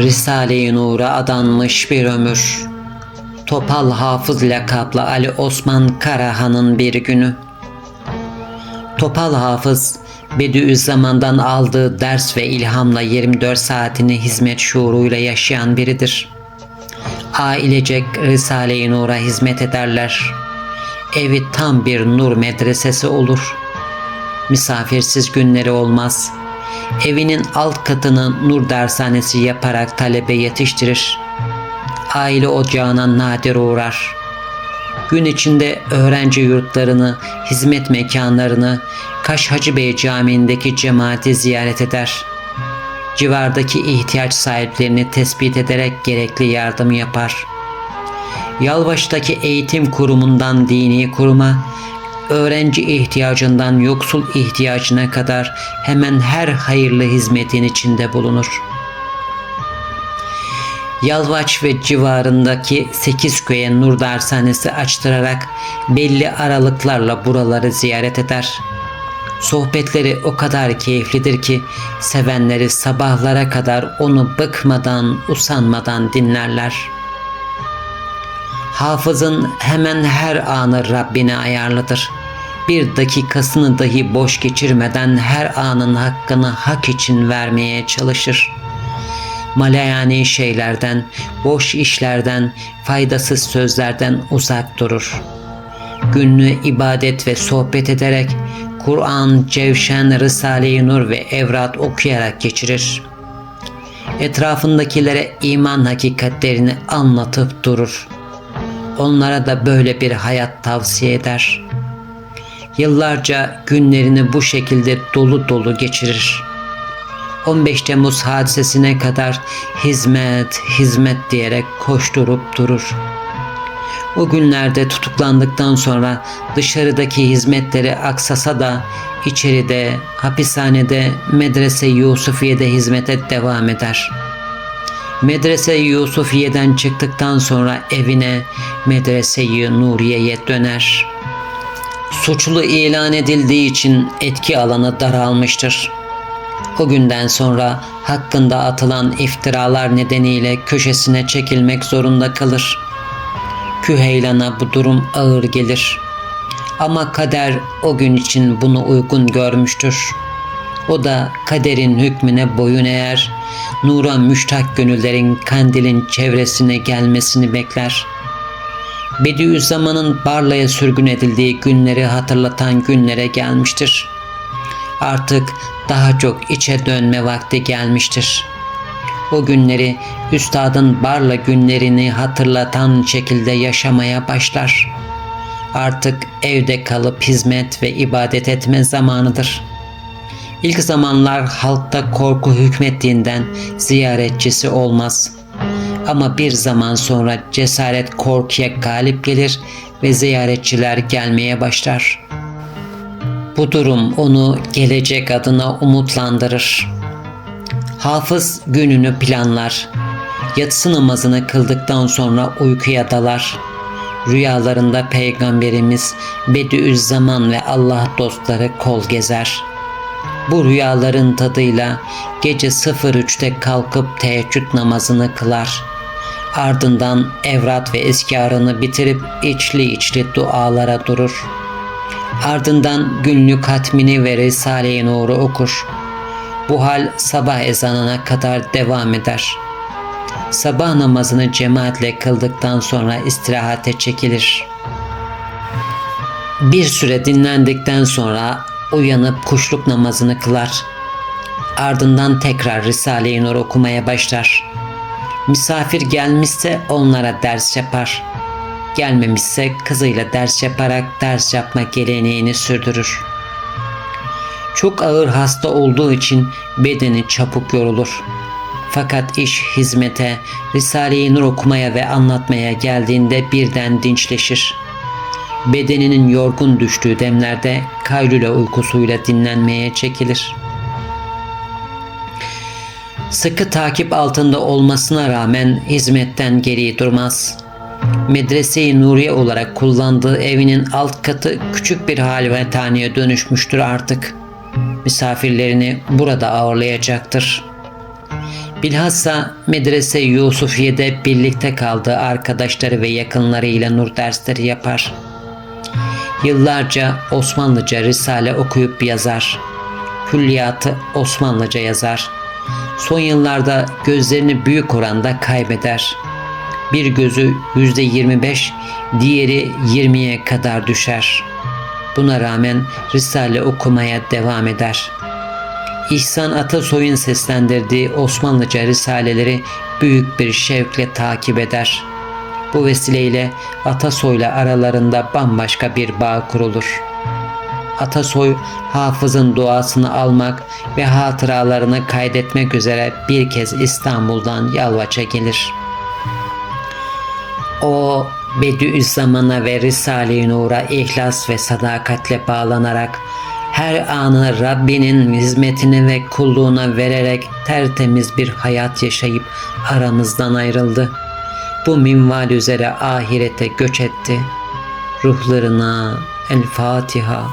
Risale-i Nur'a adanmış bir ömür. Topal Hafız lakaplı Ali Osman Karahan'ın bir günü. Topal Hafız, Bediüzzaman'dan aldığı ders ve ilhamla 24 saatini hizmet şuuruyla yaşayan biridir. Ailecek Risale-i Nur'a hizmet ederler. Evi tam bir nur medresesi olur. Misafirsiz günleri olmaz. Evinin alt katını nur dershanesi yaparak talebe yetiştirir. Aile ocağına nadir uğrar. Gün içinde öğrenci yurtlarını, hizmet mekanlarını, Kaş Hacı Bey Camii'ndeki cemaati ziyaret eder. Civardaki ihtiyaç sahiplerini tespit ederek gerekli yardım yapar. Yalvaç'taki eğitim kurumundan dini kuruma, öğrenci ihtiyacından yoksul ihtiyacına kadar hemen her hayırlı hizmetin içinde bulunur. Yalvaç ve civarındaki 8 köye nur dershanesi açtırarak belli aralıklarla buraları ziyaret eder. Sohbetleri o kadar keyiflidir ki sevenleri sabahlara kadar onu bıkmadan, usanmadan dinlerler. Hafızın hemen her anı Rabbine ayarlıdır. Bir dakikasını dahi boş geçirmeden her anın hakkını hak için vermeye çalışır. Malayani şeylerden, boş işlerden, faydasız sözlerden uzak durur. Günlüğü ibadet ve sohbet ederek Kur'an, Cevşen, Risale-i Nur ve Evrat okuyarak geçirir. Etrafındakilere iman hakikatlerini anlatıp durur. Onlara da böyle bir hayat tavsiye eder. Yıllarca günlerini bu şekilde dolu dolu geçirir. 15 Temmuz hadisesine kadar hizmet, hizmet diyerek koşturup durur. O günlerde tutuklandıktan sonra dışarıdaki hizmetleri aksasa da içeride, hapishanede, medrese Yusufiye'de hizmete devam eder. Medrese Yusufiye'den çıktıktan sonra evine Medrese-i Nuriye'ye döner. Suçlu ilan edildiği için etki alanı daralmıştır. O günden sonra hakkında atılan iftiralar nedeniyle köşesine çekilmek zorunda kalır. Küheylan'a bu durum ağır gelir. Ama kader o gün için bunu uygun görmüştür. O da kaderin hükmüne boyun eğer, nura müştak gönüllerin kandilin çevresine gelmesini bekler. Bediüzzaman'ın Barla'ya sürgün edildiği günleri hatırlatan günlere gelmiştir. Artık daha çok içe dönme vakti gelmiştir. O günleri üstadın Barla günlerini hatırlatan şekilde yaşamaya başlar. Artık evde kalıp hizmet ve ibadet etme zamanıdır. İlk zamanlar halkta korku hükmettiğinden ziyaretçisi olmaz. Ama bir zaman sonra cesaret korkuya galip gelir ve ziyaretçiler gelmeye başlar.'' Bu durum onu gelecek adına umutlandırır. Hafız gününü planlar. Yatsı namazını kıldıktan sonra uykuya dalar. Rüyalarında Peygamberimiz Bediüzzaman ve Allah dostları kol gezer. Bu rüyaların tadıyla gece 03'te kalkıp teheccüd namazını kılar. Ardından evrat ve eskarını bitirip içli içli dualara durur.'' Ardından günlük hatmini ve Risale-i Nur'u okur. Bu hal sabah ezanına kadar devam eder. Sabah namazını cemaatle kıldıktan sonra istirahate çekilir. Bir süre dinlendikten sonra uyanıp kuşluk namazını kılar. Ardından tekrar Risale-i Nur okumaya başlar. Misafir gelmişse onlara ders yapar gelmemişse kızıyla ders yaparak ders yapma geleneğini sürdürür. Çok ağır hasta olduğu için bedeni çabuk yorulur. Fakat iş hizmete, Risale-i Nur okumaya ve anlatmaya geldiğinde birden dinçleşir. Bedeninin yorgun düştüğü demlerde kaylule uykusuyla dinlenmeye çekilir. Sıkı takip altında olmasına rağmen hizmetten geri durmaz.'' Medrese-i Nuriye olarak kullandığı evinin alt katı küçük bir halvethaneye dönüşmüştür artık. Misafirlerini burada ağırlayacaktır. Bilhassa medrese Yusufiye'de birlikte kaldığı arkadaşları ve yakınlarıyla nur dersleri yapar. Yıllarca Osmanlıca risale okuyup yazar. Külliyatı Osmanlıca yazar. Son yıllarda gözlerini büyük oranda kaybeder. Bir gözü yüzde 25, diğeri 20'ye kadar düşer. Buna rağmen risale okumaya devam eder. İhsan Atasoy'un seslendirdiği Osmanlıca risaleleri büyük bir şevkle takip eder. Bu vesileyle Atasoy'la aralarında bambaşka bir bağ kurulur. Atasoy hafızın duasını almak ve hatıralarını kaydetmek üzere bir kez İstanbul'dan Yalvaç'a gelir. O Bediüzzaman'a ve Risale-i Nur'a ihlas ve sadakatle bağlanarak her anı Rabbinin hizmetine ve kulluğuna vererek tertemiz bir hayat yaşayıp aramızdan ayrıldı. Bu minval üzere ahirete göç etti. Ruhlarına El Fatiha.